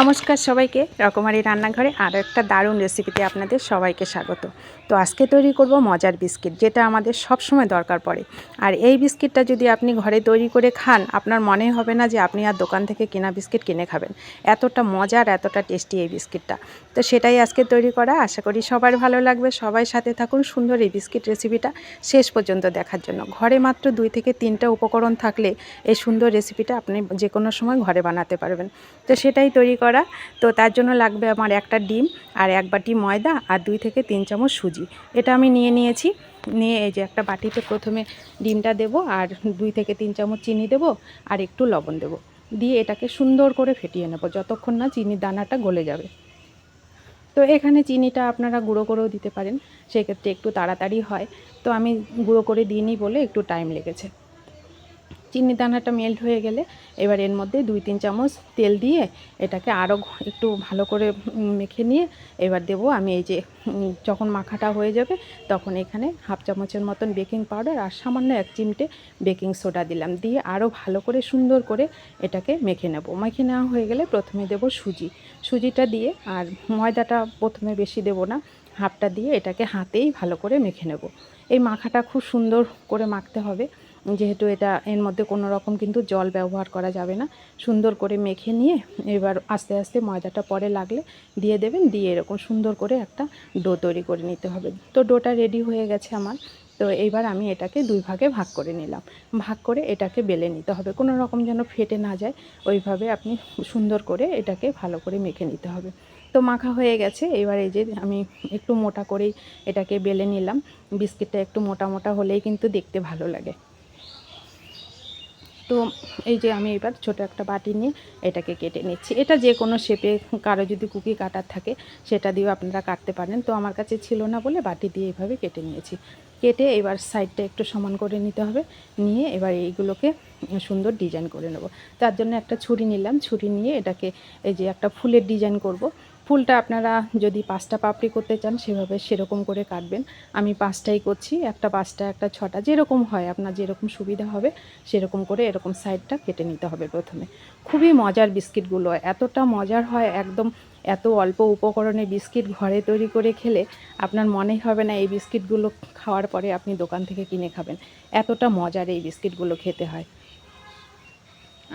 নমস্কার সবাইকে, রকমারি রান্নাঘরে আরও একটা দারুণ রেসিপিতে আপনাদের সবাইকে স্বাগত। তো আজকে তৈরি করব মজার বিস্কিট, যেটা আমাদের সব সময় দরকার পড়ে। আর এই বিস্কিটটা যদি আপনি ঘরে তৈরি করে খান, আপনার মনে হবে না যে আপনি আর দোকান থেকে কেনা বিস্কিট কিনে খাবেন। এতটা মজার, এতটা টেস্টি এই বিস্কিটটা। তো সেটাই আজকে তৈরি করা। আশা করি সবার ভালো লাগবে। সবাই সাথে থাকুন সুন্দর এই বিস্কিট রেসিপিটা শেষ পর্যন্ত দেখার জন্য। ঘরে মাত্র দুই থেকে তিনটা উপকরণ থাকলে এই সুন্দর রেসিপিটা আপনি যে কোনো সময় ঘরে বানাতে পারবেন। তো সেটাই তৈরি করা। তো তার জন্য লাগবে আমার একটা ডিম আর এক বাটি ময়দা আর দুই থেকে তিন চামচ সুজি। এটা আমি নিয়ে নিয়েছি। নিয়ে এই যে একটা বাটিতে প্রথমে ডিমটা দেব আর দুই থেকে তিন চামচ চিনি দেব আর একটু লবণ দেব। দিয়ে এটাকে সুন্দর করে ফেটিয়ে নেব যতক্ষণ না চিনির দানাটা গলে যাবে। তো এখানে চিনিটা আপনারা গুঁড়ো করেও দিতে পারেন। সেক্ষেত্রে একটু তাড়াতাড়ি হয়। তো আমি গুঁড়ো করে দিইনি বলে একটু টাইম লেগেছে। চিনি দানাটা মেল্ট হয়ে গেলে এবার এর মধ্যে দুই, তিন চামচ তেল দিয়ে এটাকে আরও একটু ভালো করে মেখে নিয়ে এবার দেবো আমি এই যে যখন মাখাটা হয়ে যাবে তখন এখানে হাফ চামচের মতন বেকিং পাউডার আর সামান্য এক চিমটে বেকিং সোডা দিলাম। দিয়ে আরও ভালো করে সুন্দর করে এটাকে মেখে নেব। মেখে নেওয়া হয়ে গেলে প্রথমে দেব সুজি। সুজিটা দিয়ে আর ময়দাটা প্রথমে বেশি দেব না, হাফটা দিয়ে এটাকে হাতেই ভালো করে মেখে নেব। এই মাখাটা খুব সুন্দর করে মাখতে হবে। যেহেতু এটা এর মধ্যে কোনো রকম কিন্তু জল ব্যবহার করা যাবে না। সুন্দর করে মেখে নিয়ে এবার আস্তে আস্তে ময়দাটা পরে লাগলে দিয়ে দেবেন, দিয়ে এরকম সুন্দর করে একটা ডো তৈরি করে নিতে হবে। তো ডোটা রেডি হয়ে গেছে আমার। তো এইবার আমি এটাকে দুই ভাগে ভাগ করে নিলাম। ভাগ করে এটাকে বেলে নিতে হবে। কোনো রকম যেন ফেটে না যায়, ওইভাবে আপনি সুন্দর করে এটাকে ভালো করে মেখে নিতে হবে। তো মাখা হয়ে গেছে। এবার এই যে আমি একটু মোটা করেই এটাকে বেলে নিলাম। বিস্কিটটা একটু মোটা মোটা হলেই কিন্তু দেখতে ভালো লাগে। তো এই যে আমি এবার ছোট একটা বাটি নিয়ে এটাকে কেটে নিচ্ছি। এটা যে কোনো শেপে কারও যদি কুকি কাটার থাকে, সেটা দিয়েও আপনারা কাটতে পারেন। তো আমার কাছে ছিল না বলে বাটি দিয়ে এইভাবে কেটে নিয়েছি। কেটে এবার সাইডটা একটু সমান করে নিতে হবে। নিয়ে এবার এইগুলোকে সুন্দর ডিজাইন করে নেব। তার জন্য একটা ছুরি নিলাম। ছুরি নিয়ে এটাকে এই যে একটা ফুলের ডিজাইন করব। ফুলটা আপনারা যদি পাঁচটা পাপড়ি করতে চান, সেভাবে সেরকম করে কাটবেন। আমি পাঁচটাই করছি, একটা পাঁচটা, একটা ছটা, যেরকম হয় আপনার যেরকম সুবিধা হবে, সেরকম করে এরকম সাইডটা কেটে নিতে হবে প্রথমে। খুবই মজার বিস্কিটগুলো, এতটা মজার হয় একদম এত অল্প উপকরণে বিস্কিট ঘরে তৈরি করে খেলে, আপনার মনেই হবে না এই বিস্কিটগুলো খাওয়ার পরে আপনি দোকান থেকে কিনে খাবেন। এতটা মজার এই বিস্কিটগুলো খেতে হয়।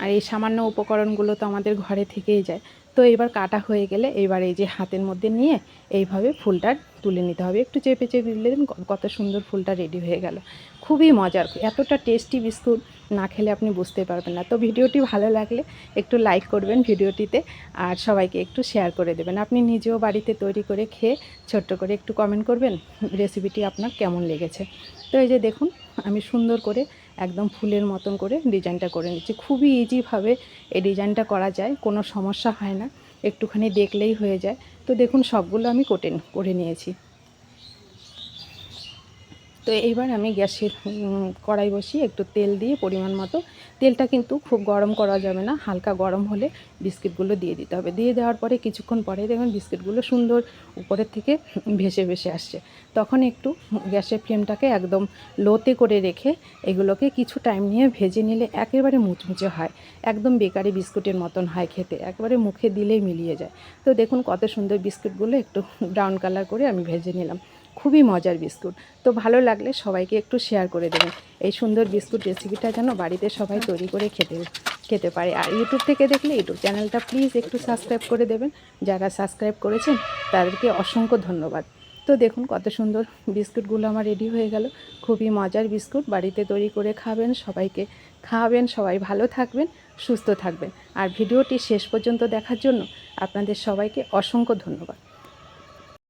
আর এই সামান্য উপকরণগুলো তো আমাদের ঘরে থেকেই যায়। তো এবার কাটা হয়ে গেলে এবার এই যে হাতের মধ্যে নিয়ে এইভাবে ফুলটা তুলে নিতে হবে। একটু চেপে চেপে দিলে কত সুন্দর ফুলটা রেডি হয়ে গেল। খুবই মজার, এতটা টেস্টি বিস্কুট না খেলে আপনি বুঝতে পারবেন না। তো ভিডিওটি ভালো লাগলে একটু লাইক করবেন ভিডিওটিতে আর সবাইকে একটু শেয়ার করে দেবেন। আপনি নিজেও বাড়িতে তৈরি করে খেয়ে ছোট্ট করে একটু কমেন্ট করবেন রেসিপিটি আপনার কেমন লেগেছে। তো এই যে দেখুন, আমি সুন্দর করে একদম ফুলের মতন করে ডিজাইনটা করে নিচ্ছি। খুবই ইজিভাবে এই ডিজাইনটা করা যায়, কোনো সমস্যা হয় না। একটুখানি দেখলেই হয়ে যায়। তো দেখুন, সবগুলো আমি কোটেন করে নিয়েছি। তো এইবার আমি গ্যাসের কড়াই বসিয়ে একটু তেল দিয়ে পরিমাণ মতো, তেলটা কিন্তু খুব গরম করা যাবে না, হালকা গরম হলে বিস্কিটগুলো দিয়ে দিতে হবে। দিয়ে দেওয়ার পরে কিছুক্ষণ পরে দেখবেন বিস্কিটগুলো সুন্দর উপরের থেকে ভেসে ভেসে আসছে। তখন একটু গ্যাসের ফ্লেমটাকে একদম লোতে করে রেখে এগুলোকে কিছু টাইম নিয়ে ভেজে নিলে একেবারে মুচমুচে হয়, একদম বেকারি বিস্কুটের মতন হয় খেতে, একবারে মুখে দিলেই মিলিয়ে যায়। তো দেখুন কত সুন্দর বিস্কুটগুলো একটু ব্রাউন কালার করে আমি ভেজে নিলাম। খুবই মজার বিস্কুট। তো ভালো লাগলে সবাইকে একটু শেয়ার করে দেবেন। এই সুন্দর বিস্কুট রেসিপিটা যেন বাড়িতে সবাই তৈরি করে খেতে খেতে পারে। আর ইউটিউব থেকে দেখলে ইউটিউব চ্যানেলটা প্লিজ একটু সাবস্ক্রাইব করে দেবেন। যারা সাবস্ক্রাইব করেছেন, তাদেরকে অসংখ্য ধন্যবাদ। তো দেখুন কত সুন্দর বিস্কুটগুলো আমার রেডি হয়ে গেল। খুবই মজার বিস্কুট। বাড়িতে তৈরি করে খাবেন, সবাইকে খাওয়াবেন, সবাই ভালো থাকবেন, সুস্থ থাকবেন। আর ভিডিওটি শেষ পর্যন্ত দেখার জন্য আপনাদের সবাইকে অসংখ্য ধন্যবাদ।